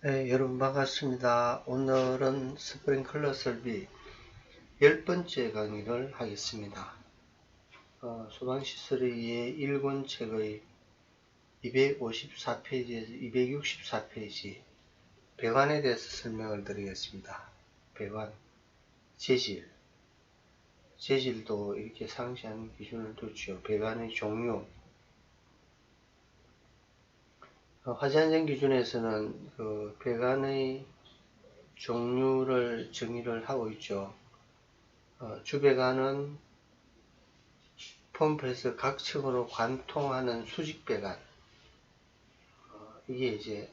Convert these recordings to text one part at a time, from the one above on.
네, 여러분 반갑습니다. 오늘은 스프링클러 설비 열 번째 강의를 하겠습니다. 어, 소방시설의 1권 책의 254페이지에서 264페이지 배관에 대해서 설명을 드리겠습니다. 배관, 재질, 재질도 이렇게 상세한 기준을 두죠. 배관의 종류, 어, 화재안전 기준에서는 그 배관의 종류를 정의를 하고 있죠. 어, 주배관은 펌프에서 각 층으로 관통하는 수직 배관. 어, 이게 이제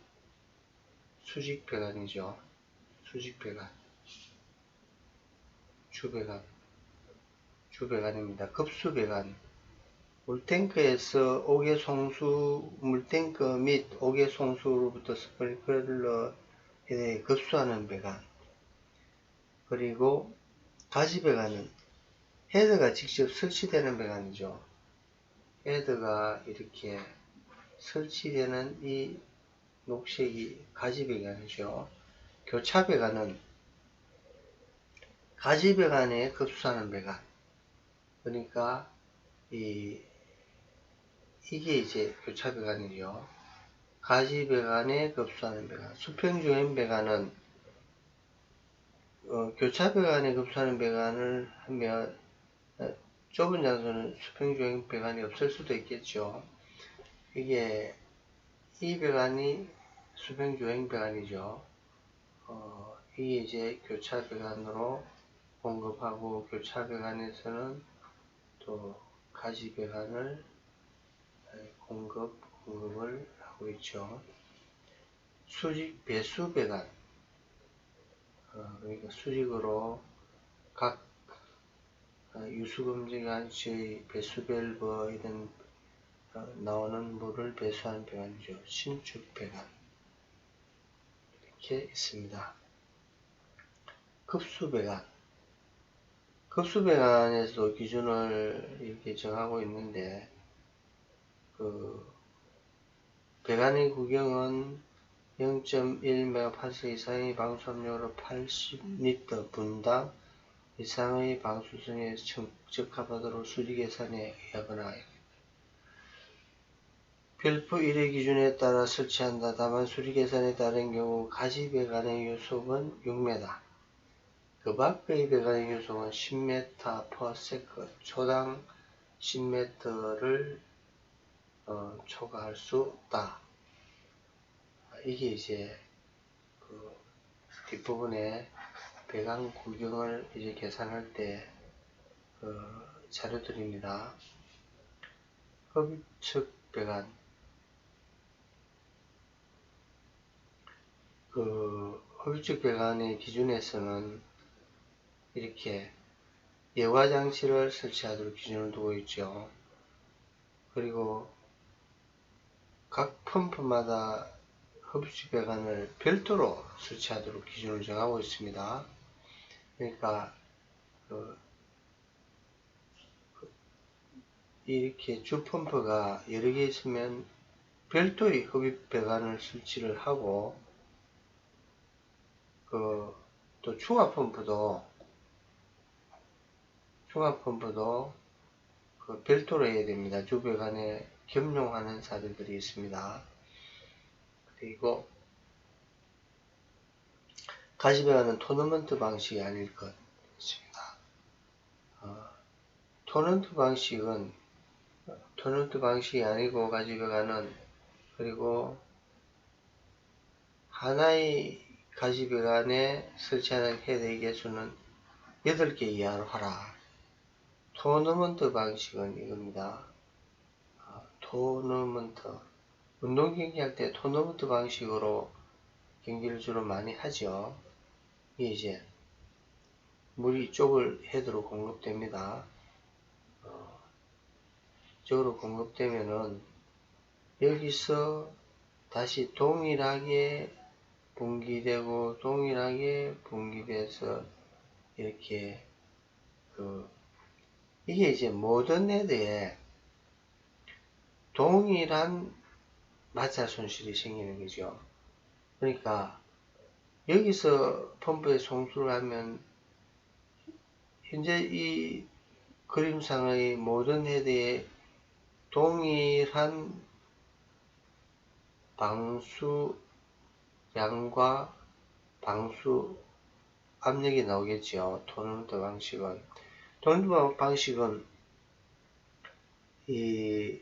수직 배관이죠. 수직 배관. 주배관. 주배관입니다. 급수 배관. 물탱크에서 옥외 송수, 물탱크 및 옥외 송수로부터 스프링클러에 대해 급수하는 배관. 그리고 가지 배관은 헤드가 직접 설치되는 배관이죠. 헤드가 이렇게 설치되는 이 녹색이 가지 배관이죠. 교차 배관은 가지 배관에 급수하는 배관. 그러니까 이 이게 이제 교차 배관이죠. 가지 배관에 급수하는 배관. 수평주행 배관은 어, 교차 배관에 급수하는 배관을 하면 어, 좁은 장소는 수평주행 배관이 없을 수도 있겠죠. 이게 이 배관이 수평주행 배관이죠. 어, 이게 이제 교차 배관으로 공급하고 교차 배관에서는 또 가지 배관을 공급, 공급을 하고 있죠. 수직 배수 배관. 어, 그러니까 수직으로 각 어, 유수금지관의 배수 밸브 이런 어, 나오는 물을 배수하는 배관이죠. 신축 배관. 이렇게 있습니다. 급수 배관. 급수 배관에서도 기준을 이렇게 정하고 있는데 그 배관의 구경은 0.1MPa 이상의 방수압력으로 80리터 분당 이상의 방수성에 적합하도록 수리 계산에 의하거나 별표 1의 기준에 따라 설치한다. 다만 수리 계산에 따른 경우 가지 배관의 요속은 6m, 그 밖의 배관의 요속은 10m per second, 초당 10m를 어, 초과할 수 없다. 이게 이제 그 뒷부분에 배관 구경을 이제 계산할 때 그 자료들입니다. 흡입측 배관 그 흡입측 배관의 기준에서는 이렇게 예화 장치를 설치하도록 기준을 두고 있죠. 그리고 각 펌프마다 흡수 배관을 별도로 설치하도록 기준을 정하고 있습니다. 그러니까 그, 그 이렇게 주 펌프가 여러 개 있으면 별도의 흡입 배관을 설치를 하고 그 또 추가 펌프도 추가 펌프도 그 별도로 해야 됩니다. 주 배관에 겸용하는 사례들이 있습니다. 그리고 가지배관은 토너먼트 방식이 아닐 것 같습니다. 어, 토너먼트 방식은 토너먼트 방식이 아니고 가지배관은 그리고 하나의 가지배관에 설치하는 헤드의 개수는 8개 이하로 하라. 토너먼트 방식은 이겁니다. 토너먼트 운동 경기할 때 토너먼트 방식으로 경기를 주로 많이 하죠. 이게 이제 물이 이쪽을 헤드로 공급됩니다. 어, 이쪽으로 공급되면은 여기서 다시 동일하게 분기되고 동일하게 분기돼서 이렇게 그 이게 이제 모든 헤드에 동일한 마찰 손실이 생기는 거죠. 그러니까 여기서 펌프에 송수를 하면 현재 이 그림상의 모든 헤드에 동일한 방수 양과 방수 압력이 나오겠죠. 토너먼트 방식은. 토너먼트 방식은 이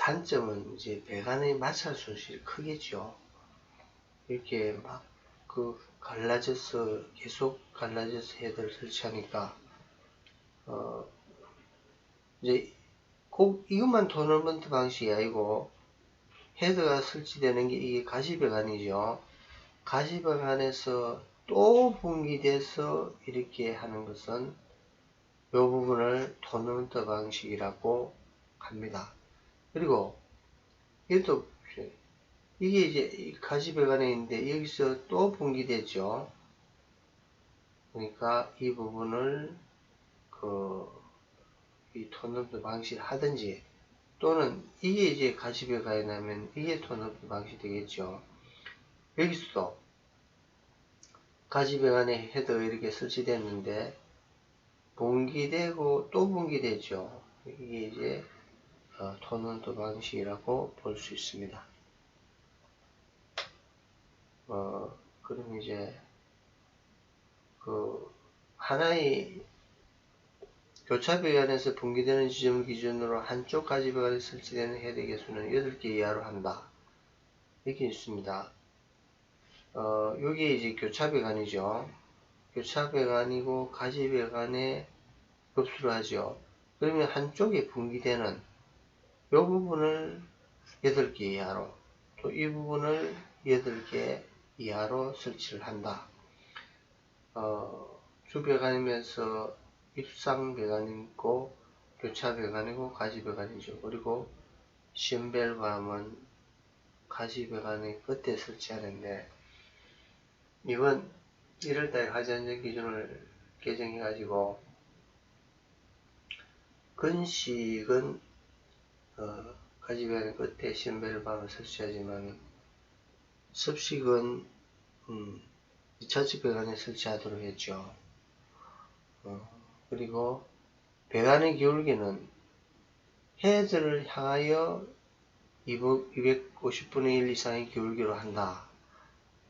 단점은 이제 배관의 마찰 손실이 크겠죠. 이렇게 막 그 갈라져서 계속 갈라져서 헤드를 설치하니까 어 이제 꼭 이것만 토너먼트 방식이 아니고 헤드가 설치되는 게 이게 가시배관이죠. 가시배관에서 또 분기돼서 이렇게 하는 것은 이 부분을 토너먼트 방식이라고 합니다. 그리고 이것도 이게 이제 가시배관에 있는데 여기서 또 분기되죠. 그러니까 이 부분을 그이 토너먼트 방식을 하든지 또는 이게 이제 가시배관에 나면 이게 토너먼트 방식이 되겠죠. 여기서도 가지배관에 헤더가 이렇게 설치됐는데 분기되고 또 분기되죠. 이게 이제 어, 토넌트 방식이라고 볼 수 있습니다. 어, 그럼 이제 그 하나의 교차배관에서 분기되는 지점을 기준으로 한쪽 가지배관에 설치되는 헤드 개수는 8개 이하로 한다. 이렇게 있습니다. 어, 여기 이제 교차배관이죠. 교차배관이고 가지배관에 급수를 하죠. 그러면 한쪽에 분기되는 이 부분을 8개 이하로 또 이 부분을 8개 이하로 설치를 한다. 어, 주배관이면서 입상배관이 있고 교차배관이고 가지배관이죠. 그리고 신벨밤은 가지배관의 끝에 설치하는데 이번 1월달 가전적 기준을 개정해가지고 근식은 어, 가지배관 끝에 신벨밤을 설치하지만 습식은 음, 2차집 배관에 설치하도록 했죠. 어, 그리고 배관의 기울기는 헤드를 향하여 250분의 1 이상의 기울기로 한다.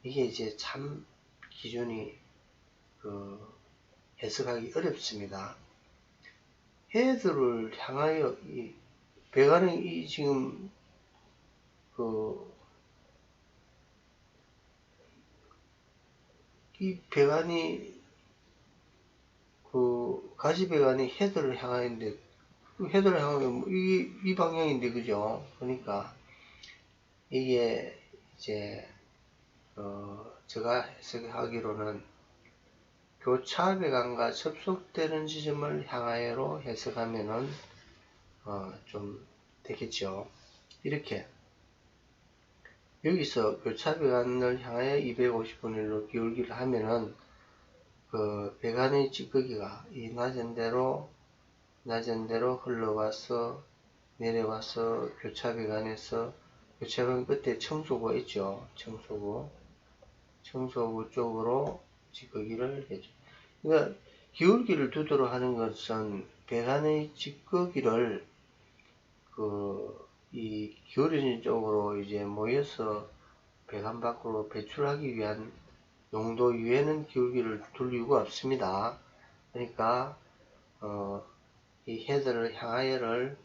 이게 이제 참 기준이 그 해석하기 어렵습니다. 헤드를 향하여 이 배관의 이 지금 그 이 배관이 그 가시 배관이 헤드를 향하는데 그 헤드를 향하면 이, 이 방향인데 그죠? 그러니까 이게 이제 어, 제가 해석하기로는 교차 배관과 접속되는 지점을 향하여로 해석하면은 어, 좀 되겠죠. 이렇게 여기서 교차 배관을 향하여 250분의 1로 기울기를 하면은 그 배관의 찌꺼기가 이 낮은 대로 낮은 대로 흘러와서 내려와서 교차 배관에서 교차 배관 끝에 청소가 있죠. 청소구 청소부 쪽으로 찌꺼기를 해줘. 그러니까 기울기를 두도록 하는 것은 배관의 찌꺼기를 그이 기울어진 쪽으로 이제 모여서 배관 밖으로 배출하기 위한 용도 위에는 기울기를 둘 이유가 없습니다. 그러니까 어, 이 헤드를 향하여를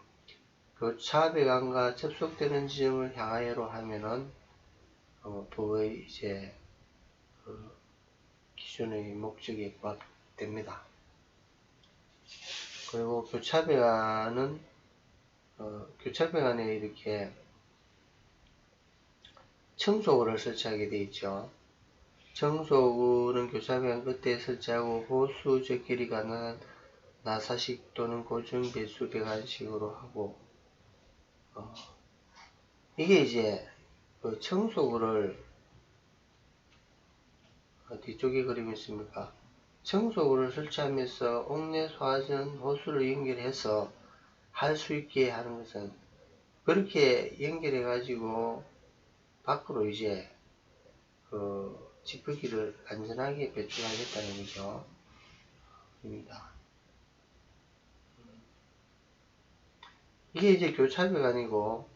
교차 배관과 접속되는 지점을 향하여로 하면은 어, 부의 이제 그 기준의 목적에 부합됩니다. 그리고 교차 배관은 어, 교차배관에 이렇게 청소구를 설치하게 되어 있죠. 청소구는 교차배관 끝에 설치하고 호수 적결이 가능한 나사식 또는 고정 배수 배관식으로 하고 어, 이게 이제 그 청소구를 어, 뒤쪽에 그림이 있습니까? 청소구를 설치하면서 옥내 소화전 호수를 연결해서 할 수 있게 하는 것은 그렇게 연결해 가지고 밖으로 이제 그 찌꺼기를 안전하게 배출하겠다는 거죠. 입니다. 이게 이제 교차배관이고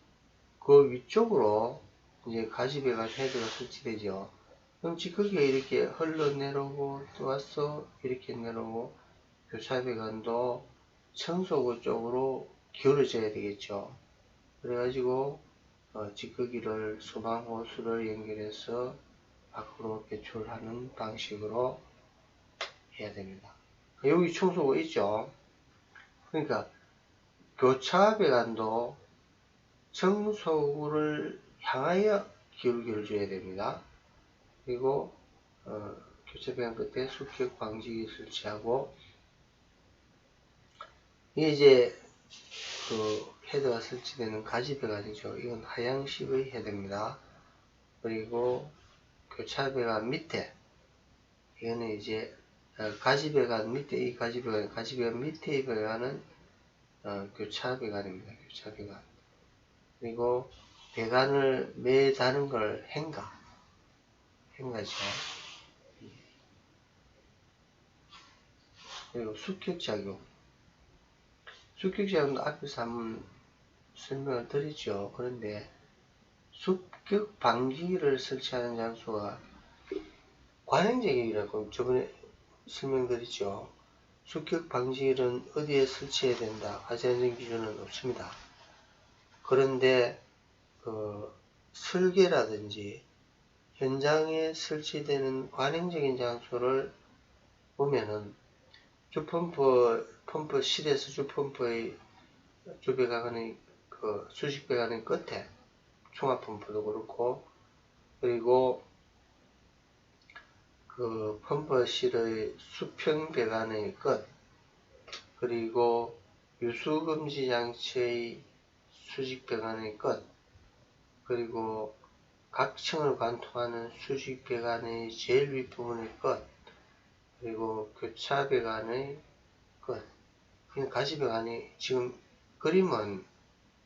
그 위쪽으로 이제 가지배관 헤드가 설치되죠. 그럼 찌꺼기가 이렇게 흘러내려오고 또 와서 이렇게 내려오고 교차배관도 청소구 쪽으로 기울어져야 되겠죠. 그래가지고 어, 찌꺼기를 소방 호수를 연결해서 밖으로 배출하는 방식으로 해야 됩니다. 여기 청소구 있죠. 그러니까 교차 배관도 청소구를 향하여 기울기를 줘야 됩니다. 그리고 어, 교차 배관 끝에 수격 방지기 설치하고 이게 이제 그 헤드가 설치되는 가지 배관이죠. 이건 하향식의 헤드입니다. 그리고 교차 배관 밑에 이거는 이제 어, 가지 배관 밑에 이 가지 배관 가지 배관 밑에 이 배관은 어, 교차 배관입니다. 교차 배관 그리고 배관을 매다는 걸 행가 행가죠. 그리고 수격작용 습격작용도 앞에서 한번 설명을 드렸죠. 그런데 습격 방지기를 설치하는 장소가 관행적이라고 저번에 설명드렸죠. 습격 방지기는 어디에 설치해야 된다. 과제안전 기준은 없습니다. 그런데 그 설계라든지 현장에 설치되는 관행적인 장소를 보면은 주펌프 펌프 실에서 주펌프의 주배관의 그 수직배관의 끝에 총합 펌프도 그렇고 그리고 그 펌프실의 수평 배관의 끝 그리고 유수금지 장치의 수직 배관의 끝 그리고 각 층을 관통하는 수직 배관의 제일 윗부분의 끝 그리고 교차 배관의 끝 가지배관이 지금 그림은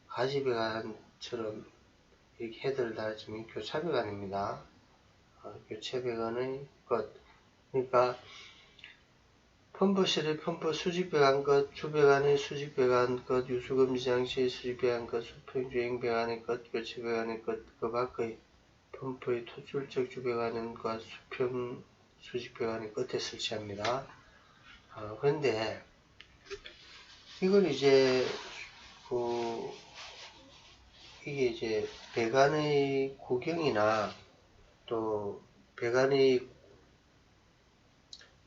가지배관처럼 이렇게 헤드를 달았지만 교차배관입니다. 어, 교차배관의 끝 그러니까 펌프실의 펌프 수직배관 끝, 주배관의 수직배관 끝, 유수금지장치의 수직배관 끝, 수평주행배관의 끝, 교체배관의 끝, 그 밖의 펌프의 토출적 주배관과 수평 수직배관의 끝에 설치합니다. 어, 그런데 이걸 이제 그 이게 이제 배관의 구경이나 또 배관의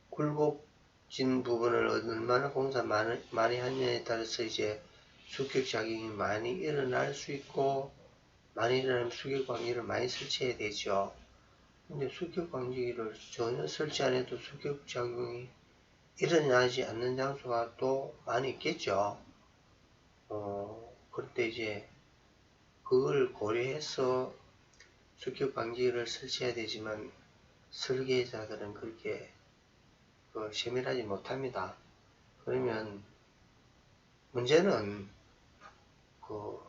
굴곡진 부분을 얼마나 공사 많이, 많이 하느냐에 따라서 이제 수격작용이 많이 일어날 수 있고 많이 일어나면 수격광기를 많이 설치해야 되죠. 근데 수격광기를 전혀 설치 안 해도 수격작용이 일어나지 않는 장소가 또 많이 있겠죠. 어, 그런데 이제 그걸 고려해서 수격 방지를 설치해야 되지만 설계자들은 그렇게 그 세밀하지 못합니다. 그러면 문제는 그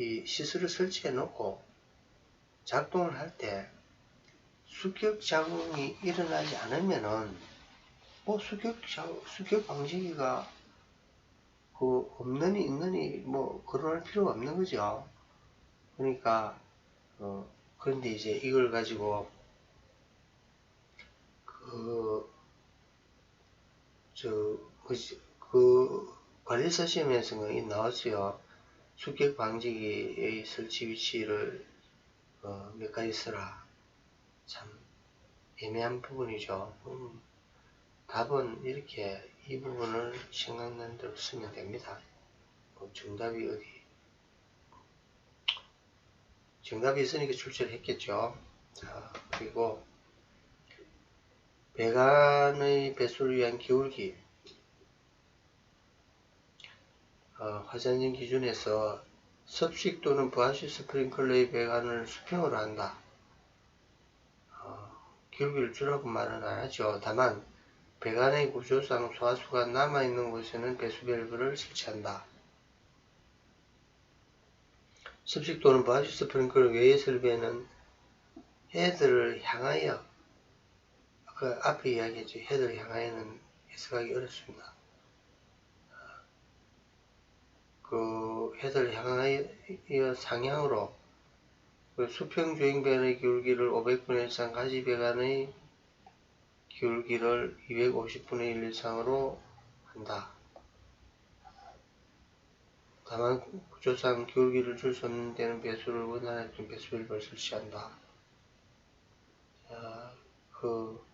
이 시설을 설치해 놓고 작동을 할 때 수격 작용이 일어나지 않으면은 뭐 수격 수격 방지기가 그 없느니 있느니 뭐 거론할 필요가 없는 거죠. 그러니까 어 그런데 이제 이걸 가지고 그 저그 관리사 시험에서 이 나왔어요. 수격 방지기의 설치 위치를 어, 몇 가지 써라. 참 애매한 부분이죠. 음. 답은 이렇게 이 부분을 생각난 대로 쓰면 됩니다. 뭐 정답이 어디? 정답이 있으니까 출제를 했겠죠. 자, 그리고 배관의 배수를 위한 기울기 어, 화산진 기준에서 섭식 또는 부하시 스프링클러의 배관을 수평으로 한다. 어, 기울기를 주라고 말은 안 하죠. 다만 배관의 구조상 소화수가 남아있는 곳에는 배수밸브를 설치한다. 습식 또는 바시 스프링클 외의 설비에는 헤드를 향하여 그 앞에 이야기했죠. 헤드를 향하여는 해석하기 어렵습니다. 그 헤드를 향하여 상향으로 그 수평 주행변의 기울기를 500분의 1 이상 가지 배관의 기울기를 250분의 1 이상으로 한다. 다만 구조상 기울기를 줄 수 없는 데는 배수를 원하는 배수 일을 설치한다. 자, 그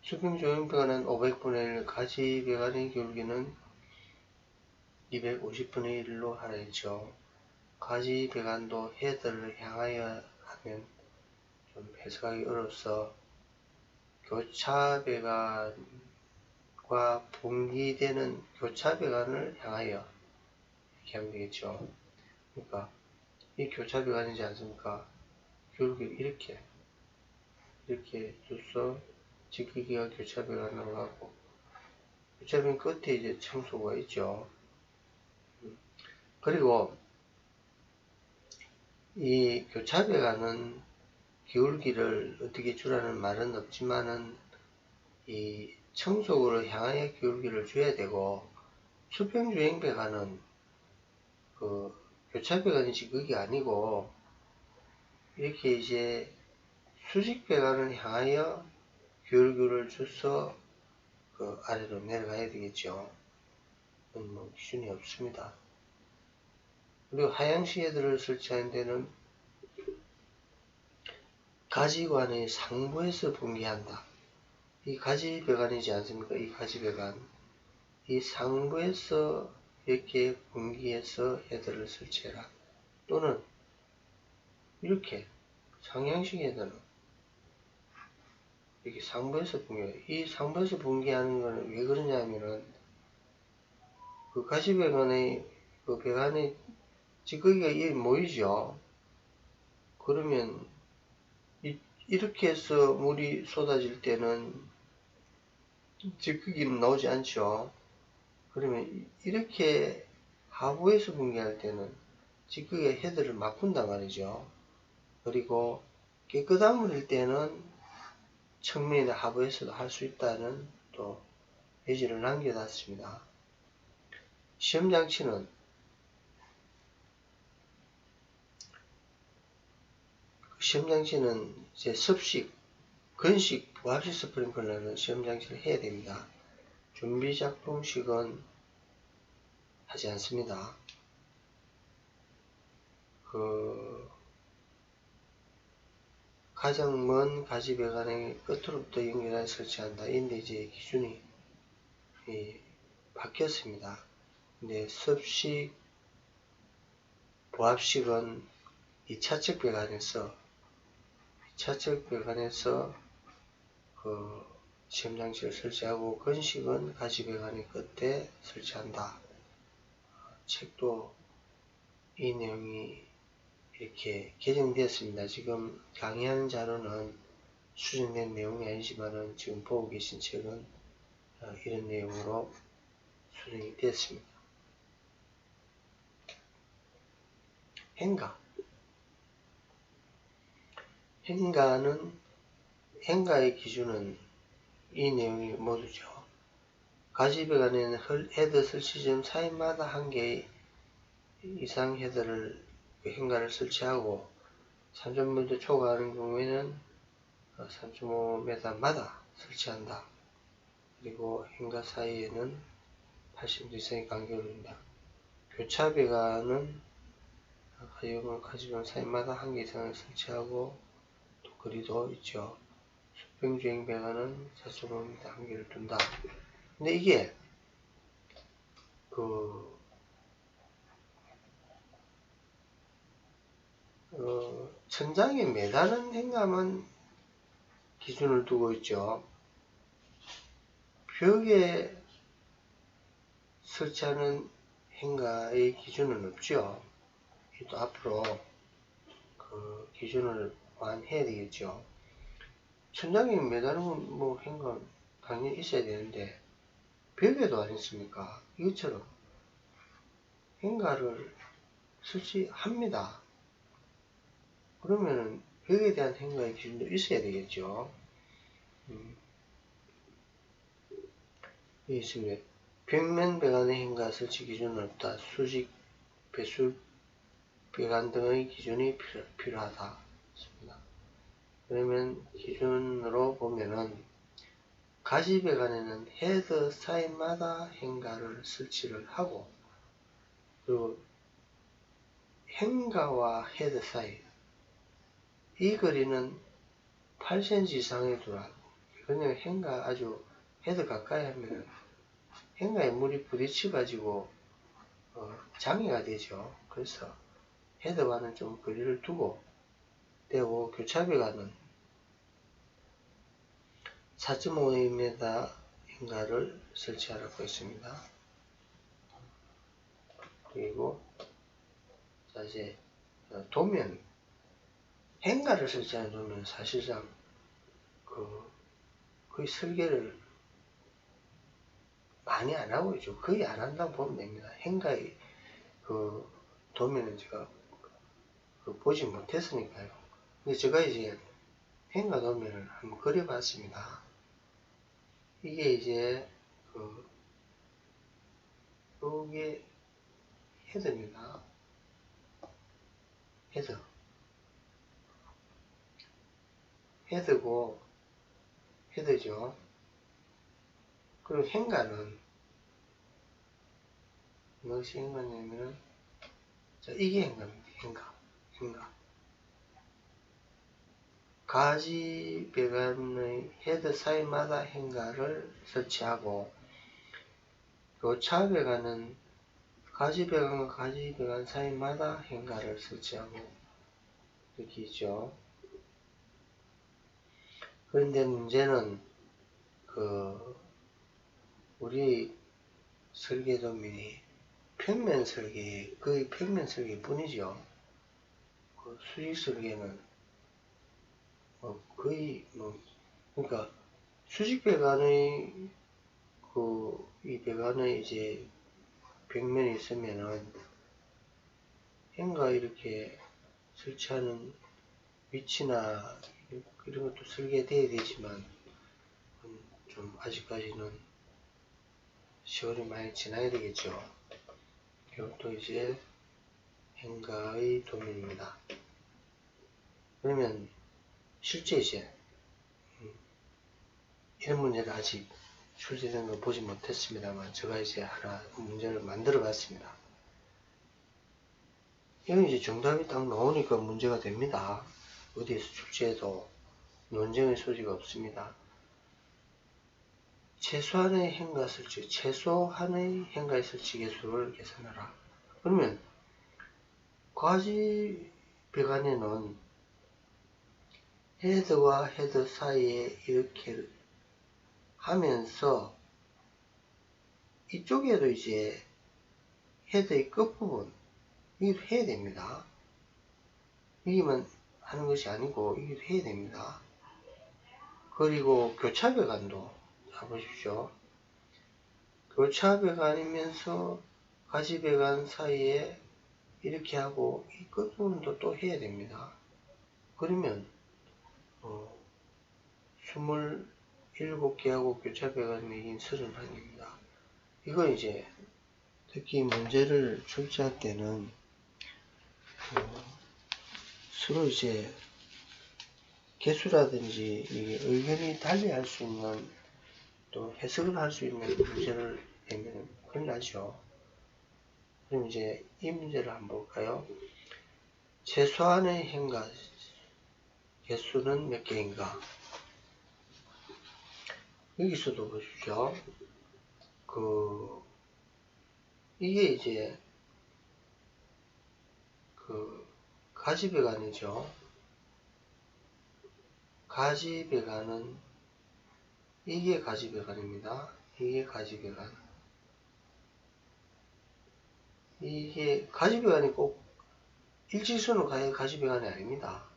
수평 조형 배관은 500분의 1, 가지 배관의 기울기는 250분의 1로 하라 했죠. 가지 배관도 헤드를 향하여 하면 좀 해석하기 어려서 교차 배관과 분기되는 교차 배관을 향하여 이렇게 하면 되겠죠. 그러니까 이 교차 배관이지 않습니까? 기울기를 이렇게 이렇게 줘서 지크기가 교차 배관으로 가고 교차 배관 끝에 이제 청소가 있죠. 그리고 이 교차 배관은 기울기를 어떻게 주라는 말은 없지만은 이 청소구를 향하여 기울기를 줘야 되고 수평주행 배관은 그 교차 배관이지 그게 아니고 이렇게 이제 수직 배관을 향하여 기울기를 줘서 그 아래로 내려가야 되겠죠. 뭐 기준이 없습니다. 그리고 하향시 헤드를 설치하는 데는 가지관의 상부에서 분기한다. 이 가지 배관이지 않습니까? 이 가지 배관. 이 상부에서 이렇게 분기해서 헤드를 설치해라. 또는 이렇게 상향식 헤드는 이렇게 상부에서 분기해. 이 상부에서 분기하는 거는 왜 그러냐면은 그 가지 배관의 그 배관의 찌꺼기가 이 모이죠. 그러면 이, 이렇게 해서 물이 쏟아질 때는 찌꺼기는 나오지 않죠. 그러면 이렇게 하부에서 분기할 때는 찌꺼기가 헤드를 막군단 말이죠. 그리고 깨끗한 물일 때는 측면이나 하부에서도 할 수 있다는 또 예지를 남겨놨습니다. 시험장치는 시험장치는 이제 습식, 건식, 부합식 스프링클러는 시험장치를 해야 됩니다. 준비작품식은 하지 않습니다. 그 가장 먼 가지 배관의 끝으로부터 연결해 설치한다. 인데 이제 기준이 바뀌었습니다. 근데 습식, 부합식은 2차측 배관에서 차측 배관에서 그 시험장치를 설치하고 건식은 가지 배관의 끝에 설치한다. 책도 이 내용이 이렇게 개정되었습니다. 지금 강의하는 자료는 수정된 내용이 아니지만은 지금 보고 계신 책은 어, 이런 내용으로 수정이 되었습니다. 행가 행가는 행가의 기준은 이 내용이 모두죠. 가지배관에는 헤드 설치점 사이마다 한 개 이상 헤드를 그 행가를 설치하고 3.5m 초과하는 경우에는 3.5m마다 설치한다. 그리고 행가 사이에는 80m 이상의 간격을 둔다. 교차 배관은 가지배관 가지배관 사이마다 한 개 이상을 설치하고 거리도 있죠. 수평주행 배관은 4.5m 한계를 둔다. 근데 이게 그 어, 천장에 매다는 행감은 기준을 두고 있죠. 벽에 설치하는 행가의 기준은 없죠. 또 앞으로 그 기준을 완해야 되겠죠. 천장에 매달으면 뭐 행간 당연히 있어야 되는데 벽에도 안 있습니까? 이것처럼 행가를 설치합니다. 그러면은 여기에 대한 행가의 기준도 있어야 되겠죠. 음. 여기 있습니다. 벽면 배관의 행가 설치 기준은 없다. 수직, 배수, 배관 등의 기준이 필요, 필요하다. 그러면 기준으로 보면은 가지 배관에는 헤드 사이마다 행가를 설치를 하고 그리고 행가와 헤드 사이 이 거리는 8cm 이상의 두라 그냥 행가 아주 헤드 가까이 하면 행가에 물이 부딪혀 가지고 어, 장애가 되죠. 그래서 헤드와는 좀 거리를 두고 되고 교차배관은 4.5m 인가를 설치하라고 했습니다. 그리고 자 이제 도면 행가를 설치하는 도면 사실상 그 거의 설계를 많이 안 하고 있죠. 거의 안 한다고 보면 됩니다. 행가의 그 도면은 제가 그 보지 못했으니까요. 근데 제가 이제 행가 도면을 한번 그려봤습니다. 이게 이제 그 요게 헤드입니다. 헤드. 헤드고 헤드죠. 그리고 행가는 무엇이 행가냐면은 자 이게 행가입니다. 행가. 행가. 가지 배관의 헤드 사이마다 행가를 설치하고 교차 배관은 가지 배관과 가지 배관 사이마다 행가를 설치하고 이렇게 있죠. 그런데 문제는 그 우리 설계도면이 평면 설계 거의 평면 설계 뿐이죠. 그 수직 설계는 어, 거의 뭐 그러니까 수직 배관의 그 이 배관의 이제 벽면이 있으면은 행가 이렇게 설치하는 위치나 이런 것도 설계돼야 되지만 좀 아직까지는 시월이 많이 지나야 되겠죠. 이것도 이제 행가의 도면입니다. 그러면 실제 이제 음, 이런 문제를 아직 출제된 걸 보지 못했습니다만 제가 이제 하나 문제를 만들어 봤습니다. 이건 이제 정답이 딱 나오니까 문제가 됩니다. 어디에서 출제해도 논쟁의 소지가 없습니다. 최소한의 행가 설치, 최소한의 행가 설치 개수를 계산하라. 그러면 과지 배관에는 헤드와 헤드 사이에 이렇게 하면서 이쪽에도 이제 헤드의 끝부분 이것도 해야 됩니다. 여기만 하는 것이 아니고 이것도 해야 됩니다. 그리고 교차배관도 잡으십시오. 교차배관이면서 가지배관 사이에 이렇게 하고 이 끝부분도 또 해야 됩니다. 그러면 어, 27개하고 교차배관이 이긴 31입니다. 이거 이제 특히 문제를 출제할 때는 어, 서로 이제 개수라든지 의견이 달리 할 수 있는 또 해석을 할 수 있는 문제를 내면 큰일 나죠. 그럼 이제 이 문제를 한번 볼까요? 최소한의 행가 개수는 몇 개인가? 여기서도 보십시오. 그, 이게 이제, 그, 가지배관이죠. 가지배관은, 이게 가지배관입니다. 이게 가지배관. 이게 가지배관이 꼭 일직선으로 가야 가지배관이 아닙니다.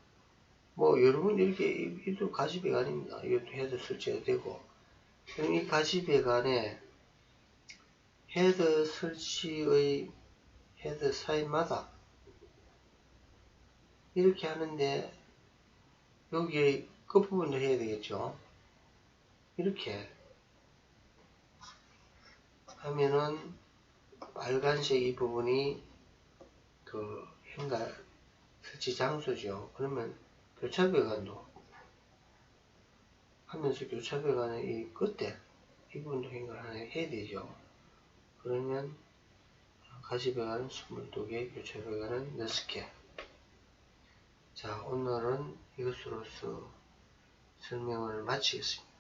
뭐 여러분 이렇게 이도 가지배관입니다. 이것도 헤드 설치가 되고 이 가지배관에 헤드 설치의 헤드 사이마다 이렇게 하는데 여기 끝부분도 해야 되겠죠. 이렇게 하면은 빨간색 이 부분이 그 현가 설치 장소죠. 그러면 교차배관도 하면서 교차배관의 이 끝에 이 부분도 행각을 하나 해야 되죠. 그러면 가시배관은 22개, 교차배관은 6개. 자, 오늘은 이것으로서 설명을 마치겠습니다.